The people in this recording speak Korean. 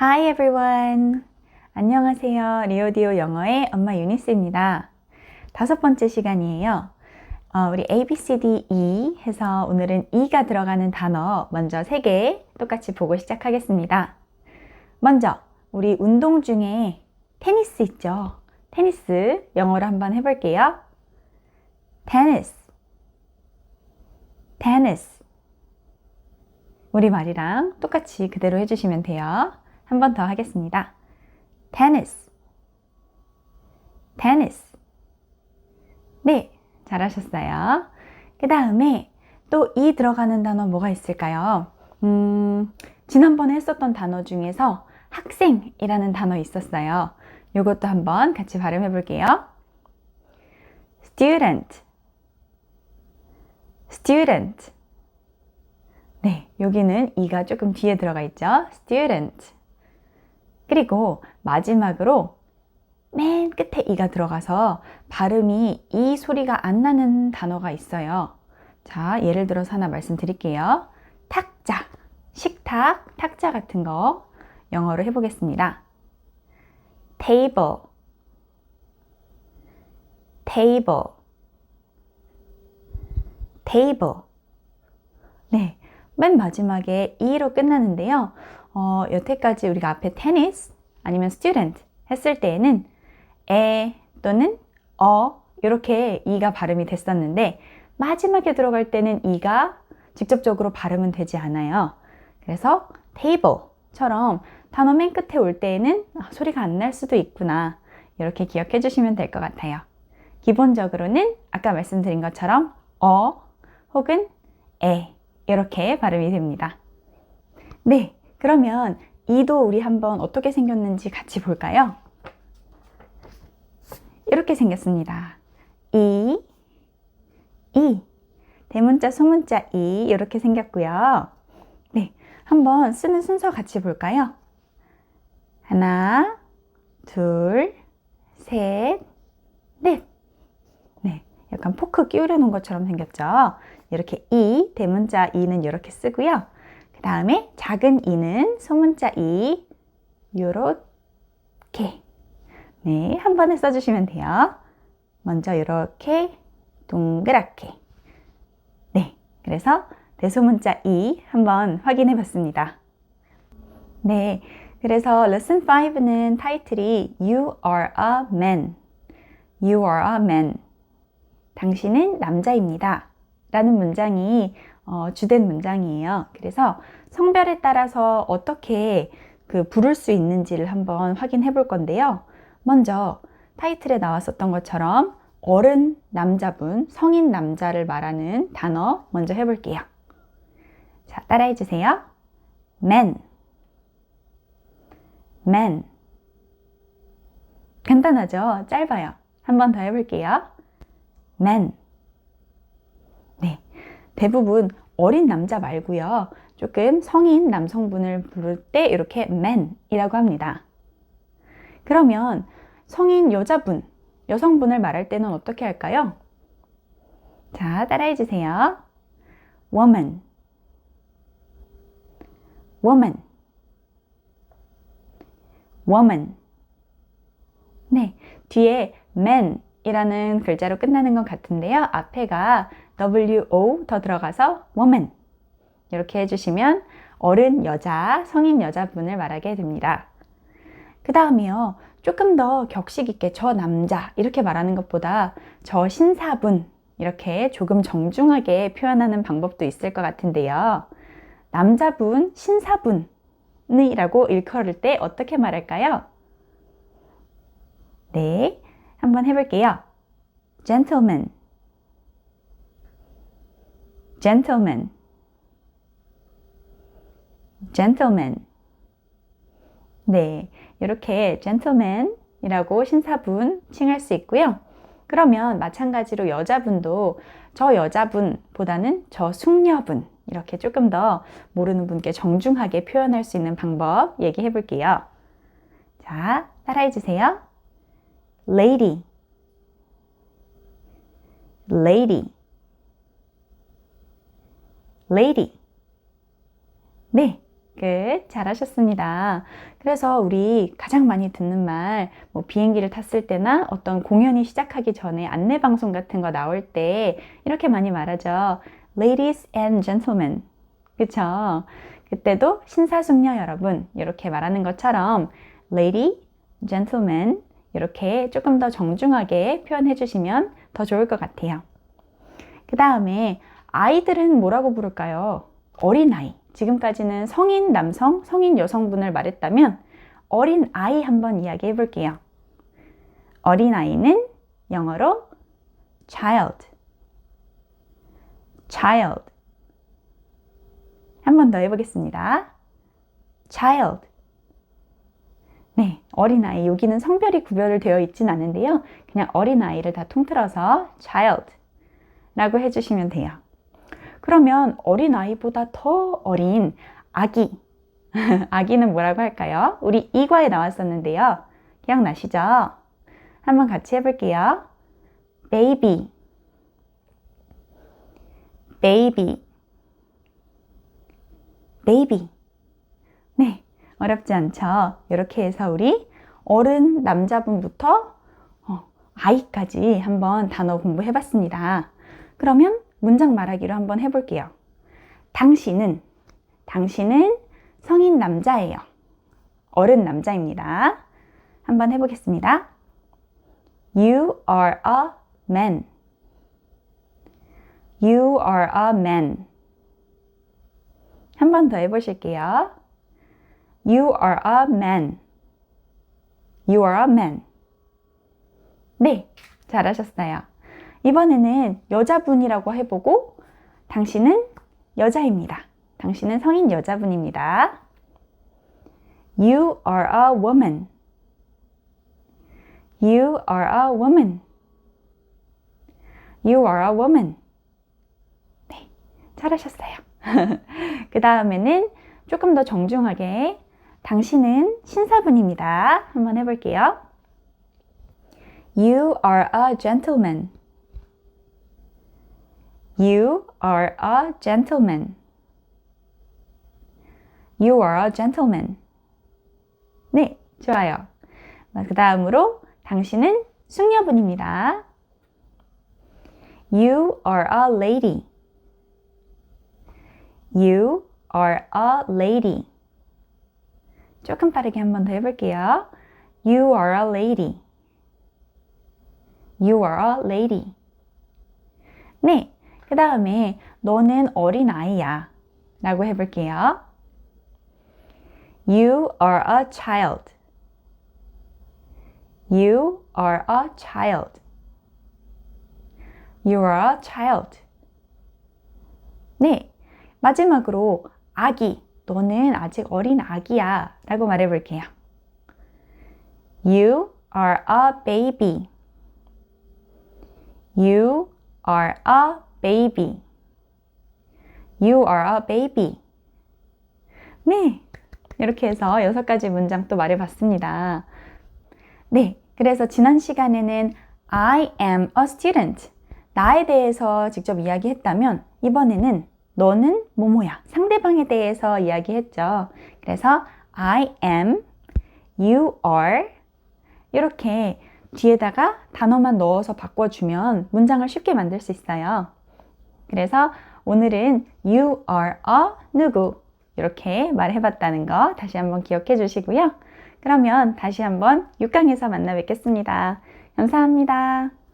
Hi everyone. 안녕하세요. 리오디오 영어의 엄마 유니스입니다. 다섯 번째 시간이에요. 어, 우리 A, B, C, D, E 해서 오늘은 E가 들어가는 단어 먼저 세 개 똑같이 보고 시작하겠습니다. 먼저 우리 운동 중에 테니스 있죠? 테니스 영어로 한번 해볼게요. 테니스 테니스 우리 말이랑 똑같이 그대로 해주시면 돼요. 한 번 더 하겠습니다. 테니스 테니스 네, 잘하셨어요. 그 다음에 또 이 들어가는 단어 뭐가 있을까요? 음, 지난번에 했었던 단어 중에서 학생이라는 단어 있었어요. 이것도 한번 같이 발음해 볼게요. student, student. 네, 여기는 이가 조금 뒤에 들어가 있죠. student. 그리고 마지막으로 맨 끝에 이가 들어가서 발음이 이 소리가 안 나는 단어가 있어요. 자, 예를 들어서 하나 말씀드릴게요. 탁자, 식탁, 탁자 같은 거 영어로 해보겠습니다. table, table, table. 네, 맨 마지막에 e로 끝나는데요. 어, 여태까지 우리가 앞에 tennis 아니면 student 했을 때에는 에 또는 어 이렇게 이가 발음이 됐었는데 마지막에 들어갈 때는 이가 직접적으로 발음은 되지 않아요. 그래서 table처럼 단어 맨 끝에 올 때에는 아, 소리가 안 날 수도 있구나. 이렇게 기억해 주시면 될 것 같아요. 기본적으로는 아까 말씀드린 것처럼 어 혹은 에 이렇게 발음이 됩니다. 네, 그러면 이도 우리 한번 어떻게 생겼는지 같이 볼까요? 이렇게 생겼습니다. 이, 이, 대문자, 소문자 이 이렇게 생겼고요. 네, 한번 쓰는 순서 같이 볼까요? 하나, 둘, 셋, 넷. 네, 약간 포크 끼우려 놓은 것처럼 생겼죠? 이렇게 이, 대문자 이는 이렇게 쓰고요. 그 다음에 작은 이는 소문자 이, 요렇게. 네, 한 번에 써주시면 돼요. 먼저 이렇게 동그랗게. 네, 그래서 대소문자 이 한번 확인해 봤습니다. 네, 그래서 레슨 5는 타이틀이 You are a man. You are a man. 당신은 남자입니다. 라는 문장이 어, 주된 문장이에요. 그래서 성별에 따라서 어떻게 그 부를 수 있는지를 한번 확인해 볼 건데요. 먼저 타이틀에 나왔었던 것처럼 어른 남자분, 성인 남자를 말하는 단어 먼저 해볼게요. 자, 따라해 주세요. man, man. 간단하죠? 짧아요. 한 번 더 해볼게요. man. 네. 대부분 어린 남자 말고요. 조금 성인 남성분을 부를 때 이렇게 man이라고 합니다. 그러면 성인 여자분, 여성분을 말할 때는 어떻게 할까요? 자, 따라해 주세요. woman, woman, woman. 네, 뒤에 man 이라는 글자로 끝나는 것 같은데요. 앞에가 wo 더 들어가서 woman 이렇게 해주시면 어른 여자, 성인 여자분을 말하게 됩니다. 그 다음에요. 조금 더 격식 있게 저 남자 이렇게 말하는 것보다 저 신사분 이렇게 조금 정중하게 표현하는 방법도 있을 것 같은데요. 남자분, 신사분이라고 일컬을 때 어떻게 말할까요? 네, 한번 해볼게요. gentleman, gentleman, gentleman. 네, 이렇게 gentleman이라고 신사분 칭할 수 있고요. 그러면 마찬가지로 여자분도 저 여자분보다는 저 숙녀분 이렇게 조금 더 모르는 분께 정중하게 표현할 수 있는 방법 얘기해 볼게요. 자, 따라해 주세요. lady, lady, lady. 네, 끝. 잘하셨습니다. 그래서 우리 가장 많이 듣는 말, 뭐 비행기를 탔을 때나 어떤 공연이 시작하기 전에 안내 방송 같은 거 나올 때 이렇게 많이 말하죠. Ladies and gentlemen. 그쵸? 그때도 신사숙녀 여러분, 이렇게 말하는 것처럼 lady, gentleman, 이렇게 조금 더 정중하게 표현해 주시면 더 좋을 것 같아요. 그 다음에 아이들은 뭐라고 부를까요? 어린아이. 지금까지는 성인 남성, 성인 여성분을 말했다면 어린 아이 한번 이야기해 볼게요. 어린 아이는 영어로 child. child. 한 번 더 해보겠습니다. child. 네, 어린아이. 여기는 성별이 구별을 되어 있진 않은데요. 그냥 어린아이를 다 통틀어서 child 라고 해주시면 돼요. 그러면 어린아이보다 더 어린 아기. 아기는 뭐라고 할까요? 우리 이과에 나왔었는데요. 기억나시죠? 한번 같이 해볼게요. baby, baby, baby. 네, 어렵지 않죠? 이렇게 해서 우리 어른 남자분부터 어, 아이까지 한번 단어 공부해봤습니다. 그러면 문장 말하기로 한번 해볼게요. 당신은, 당신은 성인 남자예요. 어른 남자입니다. 한번 해보겠습니다. You are a man. You are a man. 한 번 더 해보실게요. You are a man. You are a man. 네, 잘하셨어요. 이번에는 여자분이라고 해보고 당신은 여자입니다. 당신은 성인 여자분입니다. You are a woman. You are a woman. You are a woman. 네, 잘하셨어요. 그 다음에는 조금 더 정중하게 당신은 신사분입니다. 한번 해볼게요. You are a gentleman. You are a gentleman. You are a gentleman. 네, 좋아요. 그 다음으로 당신은 숙녀분입니다. You are a lady. You are a lady. 조금 빠르게 한 번 더 해볼게요. You are a lady. You are a lady. 네, 그 다음에 너는 어린 아이야 라고 해볼게요. You are a child. You are a child. You are a child. 네, 마지막으로 아기, 너는 아직 어린 아기야 라고 말해 볼게요. You are a baby. You are a baby. You are a baby. 네. 이렇게 해서 여섯 가지 문장 또 말해봤습니다. 네. 그래서 지난 시간에는 I am a student. 나에 대해서 직접 이야기했다면 이번에는 너는 뭐뭐야. 상대방에 대해서 이야기했죠. 그래서 I am, you are 이렇게 뒤에다가 단어만 넣어서 바꿔주면 문장을 쉽게 만들 수 있어요. 그래서 오늘은 you are a 누구 이렇게 말해봤다는 거 다시 한번 기억해 주시고요. 그러면 다시 한번 6강에서 만나 뵙겠습니다. 감사합니다.